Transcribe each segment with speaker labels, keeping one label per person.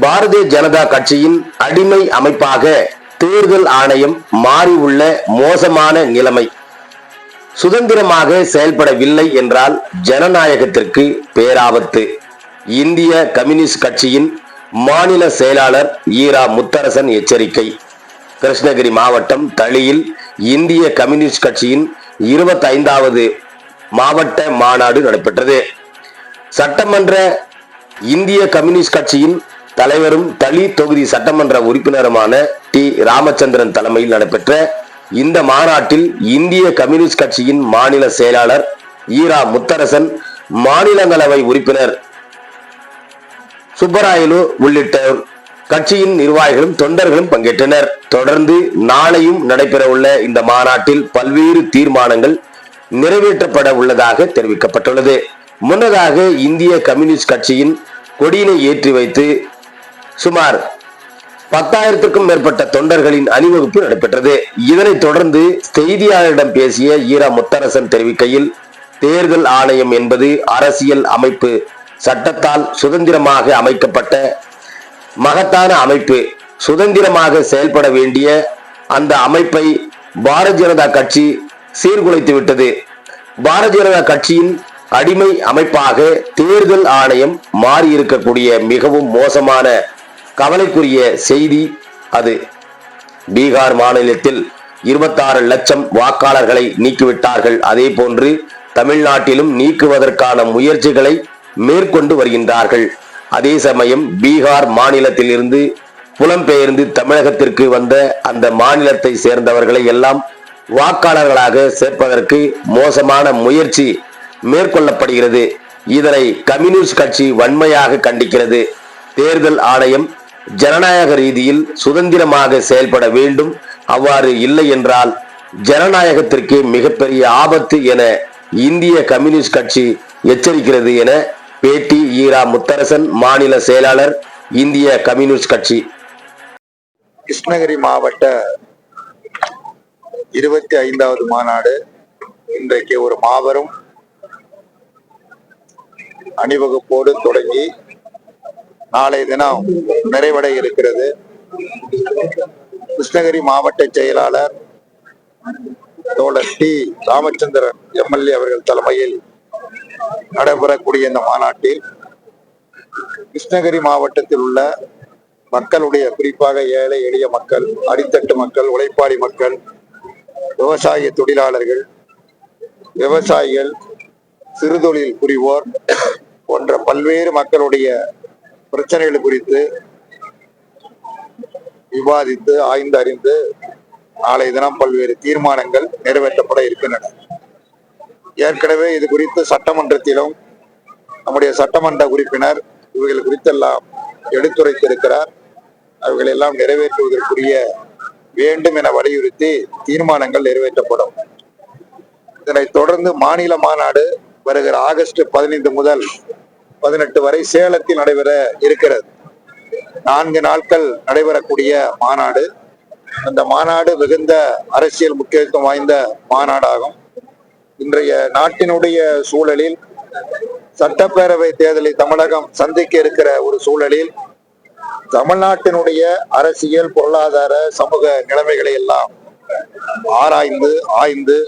Speaker 1: பாரதிய ஜனதா கட்சியின் அடிமை அமைப்பாக தேர்தல் ஆணையம் மாறியுள்ள மோசமான நிலைமை. சுதந்திரமாக செயல்படவில்லை என்றால் ஜனநாயகத்திற்கு பேராபத்து. இந்திய கம்யூனிஸ்ட் கட்சியின் மாநில செயலாளர் ஈரா முத்தரசன் எச்சரிக்கை. கிருஷ்ணகிரி மாவட்டம் தளியில் இந்திய கம்யூனிஸ்ட் கட்சியின் இருபத்தைந்தாவது மாவட்ட மாநாடு நடைபெற்றது. சட்டமன்ற இந்திய கம்யூனிஸ்ட் கட்சியின் தலைவரும் தளி தொகுதி சட்டமன்ற உறுப்பினருமான டி. ராமச்சந்திரன் தலைமையில் நடைபெற்ற இந்த மாநாட்டில் இந்திய கம்யூனிஸ்ட் கட்சியின் மாநில செயலாளர் ஈரா முத்தரசன் மாநிலங்களவை உறுப்பினர் சுப்பராயலு உள்ளிட்ட கட்சியின் நிர்வாகிகளும் தொண்டர்களும் பங்கேற்றனர். தொடர்ந்து நாளையும் நடைபெறவுள்ள இந்த மாநாட்டில் பல்வேறு தீர்மானங்கள் நிறைவேற்றப்பட உள்ளதாக தெரிவிக்கப்பட்டுள்ளது. முன்னதாக இந்திய கம்யூனிஸ்ட் கட்சியின் கொடியினை ஏற்றி வைத்து சுமார் பத்தாயிரத்திற்கும் மேற்பட்ட தொண்டர்களின் அணிவகுப்பு நடைபெற்றது. இதனைத் தொடர்ந்து செய்தியாளரிடம் பேசிய ஈரா முத்தரசன் தெரிவிக்கையில் தேர்தல் ஆணையம் என்பது அரசியல் அமைப்பு சட்டத்தால் சுதந்திரமாக அமைக்கப்பட்ட மகத்தான அமைப்பு சுதந்திரமாக செயல்பட வேண்டிய அந்த அமைப்பை பாரதிய ஜனதா கட்சி சீர்குலைத்து விட்டது. பாரதிய ஜனதா கட்சியின் அடிமை அமைப்பாக தேர்தல் ஆணையம் மாறி இருக்கக்கூடிய மிகவும் மோசமான கவலைக்குரிய செய்தி அது. பீகார் மாநிலத்தில் இருபத்தாறு லட்சம் வாக்காளர்களை நீக்கிவிட்டார்கள். அதே போன்று தமிழ்நாட்டிலும் நீக்குவதற்கான முயற்சிகளை மேற்கொண்டு வருகின்றார்கள். அதே சமயம் பீகார் மாநிலத்திலிருந்து புலம்பெயர்ந்து தமிழகத்திற்கு வந்த அந்த மாநிலத்தை சேர்ந்தவர்களை எல்லாம் வாக்காளர்களாக சேர்ப்பதற்கு மோசமான முயற்சி மேற்கொள்ளப்படுகிறது. இதனை கம்யூனிஸ்ட் கட்சி வன்மையாக கண்டிக்கிறது. தேர்தல் ஆணையம் ஜனநாயக ரீதியில் சுதந்திரமாக செயல்பட வேண்டும். அவ்வாறு இல்லை என்றால் ஜனநாயகத்திற்கு மிகப்பெரிய ஆபத்து என இந்திய கம்யூனிஸ்ட் கட்சி எச்சரிக்கிறது என பேட்டி ஈரா முத்தரசன் மாநில செயலாளர் இந்திய கம்யூனிஸ்ட் கட்சி.
Speaker 2: கிருஷ்ணகிரி மாவட்ட இருபத்தி ஐந்தாவது மாநாடு இன்றைக்கு ஒரு மாபெரும் அணிவகுப்போடு தொடங்கி நாளைய தினம் நிறைவடைய இருக்கிறது. கிருஷ்ணகிரி மாவட்ட செயலாளர் தோழர் டி. ராமச்சந்திரன் எம்எல்ஏ அவர்கள் தலைமையில் நடைபெறக்கூடிய இந்த மாநாட்டில் கிருஷ்ணகிரி மாவட்டத்தில் உள்ள மக்களுடைய குறிப்பாக ஏழை எளிய மக்கள் அடித்தட்டு மக்கள் உழைப்பாளி மக்கள் விவசாய தொழிலாளர்கள் விவசாயிகள் சிறுதொழில் புரிவோர் போன்ற பல்வேறு மக்களுடைய பிரச்சனைகள் குறித்து விவாதித்து ஆய்ந்து அறிந்து நாளை தினம் பல்வேறு தீர்மானங்கள் நிறைவேற்றப்பட இருக்கின்றன. ஏற்கனவே இது குறித்து சட்டமன்றத்திலும் நம்முடைய சட்டமன்ற உறுப்பினர் இவைகள் குறித்தெல்லாம் எடுத்துரைத்திருக்கிறார். அவைகளெல்லாம் நிறைவேற்றுவதற்குரிய வேண்டும் என வலியுறுத்தி தீர்மானங்கள் நிறைவேற்றப்படும். இதனைத் தொடர்ந்து மாநில மாநாடு வருகிற ஆகஸ்ட் பதினைந்து முதல் பதினெட்டு வரை சேலத்தில் நடைபெற இருக்கிறது. நான்கு நாட்கள் நடைபெறக்கூடிய மாநாடு. அந்த மாநாடு மிகுந்த அரசியல் முக்கியத்துவம் வாய்ந்த மாநாடாகும். இன்றைய நாட்டினுடைய சூழலில் சட்டப்பேரவை தேர்தலை தமிழகம் சந்திக்க இருக்கிற ஒரு சூழலில் தமிழ்நாட்டினுடைய அரசியல் பொருளாதார சமூக நிலைமைகளை எல்லாம் ஆராய்ந்து ஆய்ந்து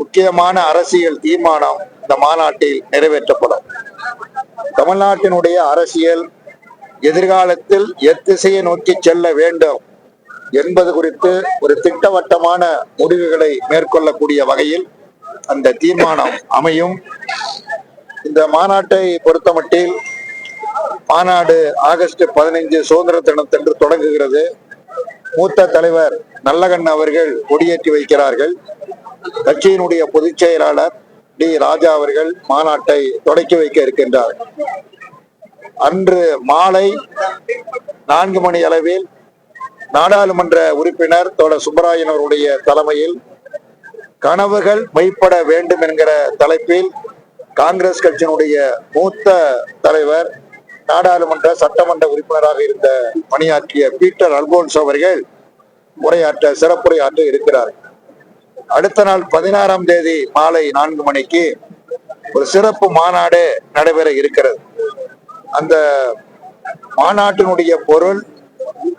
Speaker 2: முக்கியமான அரசியல் தீர்மானம் இந்த மாநாட்டில் நிறைவேற்றப்படும். தமிழ்நாட்டினுடைய அரசியல் எதிர்காலத்தில் எத்திசையை நோக்கி செல்ல வேண்டும் என்பது குறித்து ஒரு திட்டவட்டமான முடிவுகளை மேற்கொள்ளக்கூடிய வகையில் அந்த தீர்மானம் அமையும். இந்த மாநாட்டை பொறுத்தமட்டில் மாநாடு ஆகஸ்ட் பதினைஞ்சு சுதந்திர தினத்தன்று தொடங்குகிறது. மூத்த தலைவர் நல்லகண்ண அவர்கள் கொடியேற்றி வைக்கிறார்கள். கட்சியினுடைய பொதுச் செயலாளர் டி ராஜா அவர்கள் மாநாட்டை தொடக்கி வைக்க இருக்கின்றார். அன்று மாலை நான்கு மணி அளவில் நாடாளுமன்ற உறுப்பினர் தோழர் சுப்பராயன் அவருடைய தலைமையில் கனவுகள் மெய்ப்பட வேண்டும் என்கிற தலைப்பில் காங்கிரஸ் கட்சியினுடைய மூத்த தலைவர் நாடாளுமன்ற சட்டமன்ற உறுப்பினராக இருந்த பணியாற்றிய பீட்டர் அல்போன்ஸ் அவர்கள் உரையாற்ற சிறப்புரையாற்ற இருக்கிறார். அடுத்த நாள் பதினாறாம் தேதி மாலை நான்கு மணிக்கு ஒரு சிறப்பு மாநாடு நடைபெற இருக்கிறது. அந்த மாநாட்டினுடைய பொருள்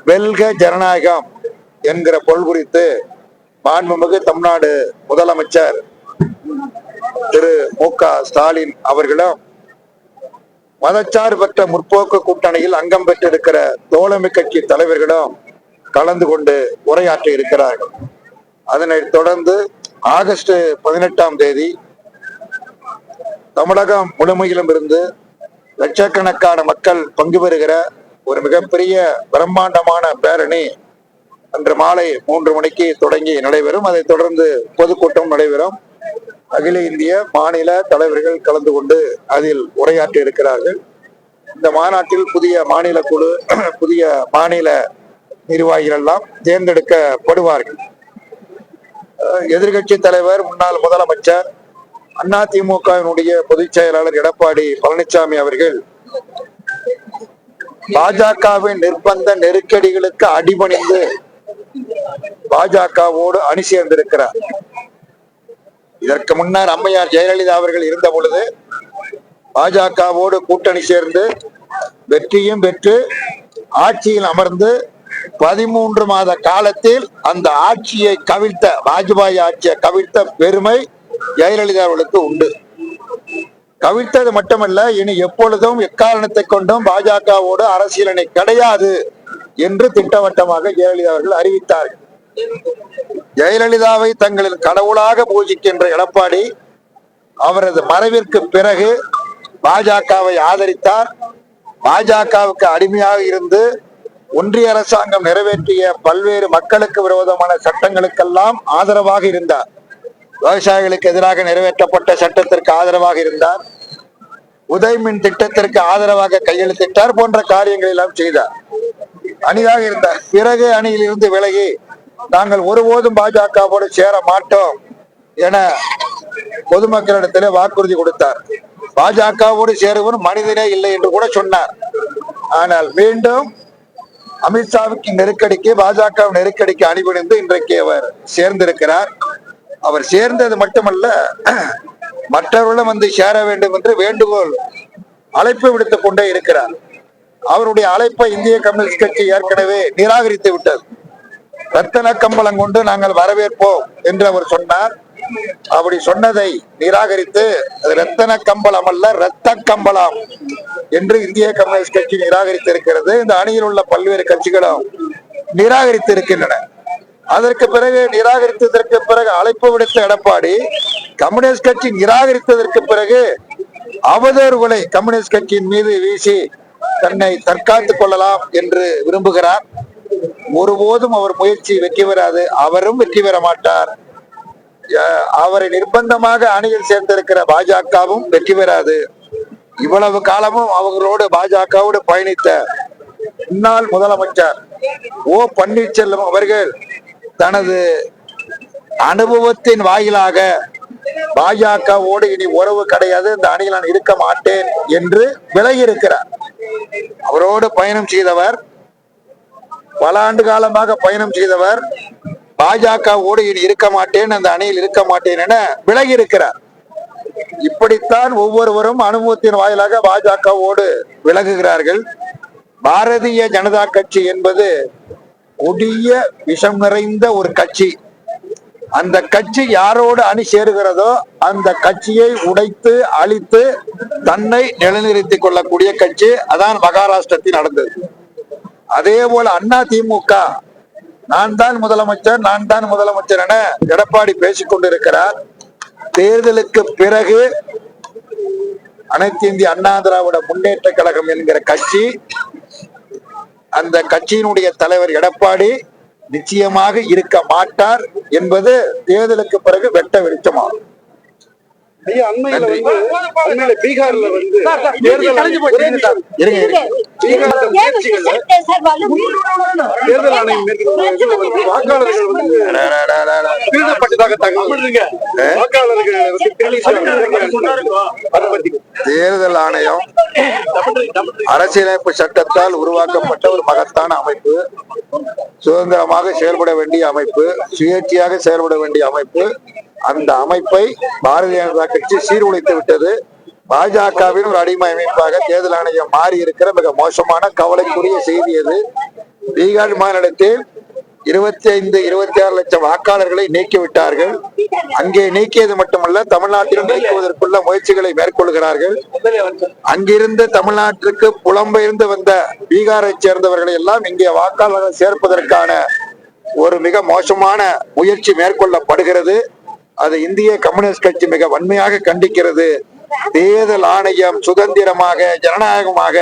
Speaker 2: வெல்க ஜனநாயகம் என்கிற பொருள் குறித்து மாண்புமிகு தமிழ்நாடு முதலமைச்சர் திரு மு க ஸ்டாலின் அவர்களும் மதச்சார்பற்ற முற்போக்கு கூட்டணியில் அங்கம் பெற்றிருக்கிற தோழமை கட்சி தலைவர்களும் கலந்து கொண்டு உரையாற்ற இருக்கிறார்கள் அதனை தொடர்ந்து ஆகஸ்ட் பதினெட்டாம் தேதி தமிழகம் முழுமையிலும் இருந்து லட்சக்கணக்கான மக்கள் பங்கு பெறுகிற ஒரு மிகப்பெரிய பிரம்மாண்டமான பேரணி அன்று மாலை மூன்று மணிக்கு தொடங்கி நடைபெறும். அதைத் தொடர்ந்து பொதுக்கூட்டம் நடைபெறும். அகில இந்திய மாநில தலைவர்கள் கலந்து கொண்டு அதில் உரையாற்றி இருக்கிறார்கள். இந்த மாநாட்டில் புதிய மாநில குழு புதிய மாநில நிர்வாகிகள் எல்லாம் தேர்ந்தெடுக்கப்படுவார்கள். எதிர்கட்சி தலைவர் முன்னாள் முதலமைச்சர் அதிமுகவினுடைய பொதுச் செயலாளர் எடப்பாடி பழனிசாமி அவர்கள் பாஜகவின் நிர்பந்த நெருக்கடிகளுக்கு அடிபணிந்து பாஜகவோடு அணி சேர்ந்திருக்கிறார். இதற்கு முன்னர் அம்மையார் ஜெயலலிதா அவர்கள் இருந்த பொழுது பாஜகவோடு கூட்டணி சேர்ந்து வெற்றியும் பெற்று ஆட்சியில் அமர்ந்து பதிமூன்று மாத காலத்தில் அந்த ஆட்சியை கவிழ்த்த வாஜ்பாய் ஆட்சியை கவிழ்த்த பெருமை ஜெயலலிதா அவர்களுக்கு உண்டு. கவிழ்த்தது மட்டுமல்ல இனி எப்பொழுதும் எக்காரணத்தை கொண்டும் பாஜகவோடு அரசியலனை கிடையாது என்று திட்டவட்டமாக ஜெயலலிதா அவர்கள் அறிவித்தார்கள். ஜெயலலிதாவை தங்களின் கடவுளாக பூஜிக்கின்ற எடப்பாடி அவரது மறைவிற்கு பிறகு பாஜகவை ஆதரித்தார். பாஜகவுக்கு அடிமையாக இருந்து ஒன்றிய அரசாங்கம் நிறைவேற்றிய பல்வேறு மக்களுக்கு விரோதமான சட்டங்களுக்கெல்லாம் ஆதரவாக இருந்தார். விவசாயிகளுக்கு எதிராக நிறைவேற்றப்பட்ட சட்டத்திற்கு ஆதரவாக இருந்தார். உதய் மின் திட்டத்திற்கு ஆதரவாக கையெழுத்திட்டார் போன்ற காரியங்கள் எல்லாம் செய்தார். அணியாக இருந்தார் பிறகு அணியில் இருந்து விலகி நாங்கள் ஒருபோதும் பாஜகவோடு சேர மாட்டோம் என பொதுமக்களிடத்திலே வாக்குறுதி கொடுத்தார். பாஜகவோடு சேருவர் மனிதனே இல்லை என்று கூட சொன்னார். ஆனால் மீண்டும் அமித்ஷாவுக்கு நெருக்கடிக்கு பாஜக நெருக்கடிக்கு அணிபணிந்து இன்றைக்கு அவர் சேர்ந்திருக்கிறார். அவர் சேர்ந்தது மட்டுமல்ல மற்றவர்களும் வந்து சேர வேண்டும் என்று வேண்டுகோள் அழைப்பு விடுத்துக் கொண்டே இருக்கிறார். அவருடைய அழைப்பை இந்திய கம்யூனிஸ்ட் கட்சி ஏற்கனவே நிராகரித்து விட்டது. ரத்தன கம்பளம் கொண்டு நாங்கள் வரவேற்போம் என்று அவர் சொன்னார். அப்படி சொன்னதை நிராகரித்து அது ரத்தன கம்பளம் அல்ல ரத்த கம்பளம். என்று இந்திய கம்யூனிஸ்ட் கட்சி நிராகரித்திருக்கிறது. இந்த அணியில் உள்ள பல்வேறு கட்சிகளும் நிராகரித்து இருக்கின்றன அதற்கு பிறகு நிராகரித்ததற்கு பிறகு அழைப்பு விடுத்த எடப்பாடி கம்யூனிஸ்ட் கட்சி நிராகரித்ததற்கு பிறகு அவதூறுகளை கம்யூனிஸ்ட் கட்சியின் மீது வீசி தன்னை தற்காத்துக் கொள்ளலாம் என்று விரும்புகிறார். ஒருபோதும் அவர் முயற்சி வெற்றி பெறாது. அவரும் வெற்றி பெற மாட்டார். அவரை நிர்பந்தமாக அணியில் சேர்ந்திருக்கிற பாஜகவும் வெற்றி பெறாது. இவ்வளவு காலமும் அவர்களோடு பாஜகவோடு பயணித்த முன்னாள் முதலமைச்சர் ஓ பன்னீர்செல்வம் அவர்கள் தனது அனுபவத்தின் வாயிலாக பாஜகவோடு இனி உறவு கிடையாது இந்த அணியில் நான் இருக்க மாட்டேன் என்று விலகி இருக்கிறார் அவரோடு பயணம் செய்தவர் பல ஆண்டு காலமாக பயணம் செய்தவர் பாஜகவோடு இனி இருக்க மாட்டேன் அந்த அணியில் இருக்க மாட்டேன் என விலகி இருக்கிறார் இப்படித்தான் ஒவ்வொருவரும் அனுபவத்தின் வாயிலாக பாஜகவோடு விலகுகிறார்கள் பாரதிய ஜனதா கட்சி என்பது கொடிய விஷம் நிறைந்த ஒரு கட்சி. அந்த கட்சி யாரோடு அணி சேருகிறதோ அந்த கட்சியை உடைத்து அழித்து தன்னை நிலைநிறுத்திக் கொள்ளக்கூடிய கட்சி அதான் மகாராஷ்டிரத்தில் நடந்தது. அதே போல அண்ணா திமுக நான் தான் முதலமைச்சர் நான் தான் முதலமைச்சர் என எடப்பாடி பேசிக் கொண்டிருக்கிறார். தேர்தலுக்கு பிறகு அனைத்து இந்திய அண்ணா திராவிட முன்னேற்ற கழகம் என்கிற கட்சி அந்த கட்சியினுடைய தலைவர் எடப்பாடி நிச்சயமாக இருக்க மாட்டார் என்பது தேர்தலுக்கு பிறகு வெட்ட வெளிச்சமாகும்.
Speaker 3: ஐயா அண்மையில
Speaker 2: நன்றி.
Speaker 3: வந்து அண்மையில பீகார்ல வந்து
Speaker 2: தேர்தல் இருங்க, இருங்க.
Speaker 3: பீகார் முயற்சிகள்ல தேர்தல் ஆணையம் மேற்கொண்ட வந்து வாக்காளர்கள் வந்து திருடப்பட்டதாக தகவல். வாக்காளர்கள் வந்து திருடி அதை பத்தி
Speaker 2: தேர்தல் ஆணையம் அரசியலமைப்பு சட்டத்தால் உருவாக்கப்பட்ட ஒரு மகத்தான அமைப்பு சுதந்திரமாக செயல்பட வேண்டிய அமைப்பு சுயேட்சையாக செயல்பட வேண்டிய அமைப்பு அந்த அமைப்பை பாரதிய ஜனதா கட்சி சீர்குலைத்து விட்டது. பாஜகவின் ஒரு அடிமை அமைப்பாக தேர்தல் ஆணையம் மாறி இருக்கிற மிக மோசமான கவலைக்குரிய செய்தி அது. பீகார் மாநிலத்தில் இருபத்தி ஐந்து இருபத்தி ஆறு லட்சம் வாக்காளர்களை நீக்கிவிட்டார்கள். அங்கே நீக்கியது மட்டுமல்ல தமிழ்நாட்டிலும் நீக்குவதற்குள்ள முயற்சிகளை மேற்கொள்கிறார்கள். அங்கிருந்து தமிழ்நாட்டிற்கு புலம்பெயர்ந்து வந்த பீகாரை சேர்ந்தவர்களை எல்லாம் இங்கே வாக்காளர்கள் சேர்ப்பதற்கான ஒரு மிக மோசமான முயற்சி மேற்கொள்ளப்படுகிறது. அது இந்திய கம்யூனிஸ்ட் கட்சி மிக வன்மையாக கண்டிக்கிறது. தேர்தல் ஆணையம் சுதந்திரமாக ஜனநாயகமாக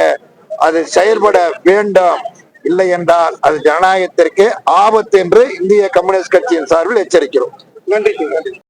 Speaker 2: அது செயல்பட வேண்டும். இல்லை என்றால் அது ஜனநாயகத்திற்கு ஆபத்து என்று இந்திய கம்யூனிஸ்ட் கட்சியின் சார்பில் எச்சரிக்கிறோம்.
Speaker 3: நன்றி.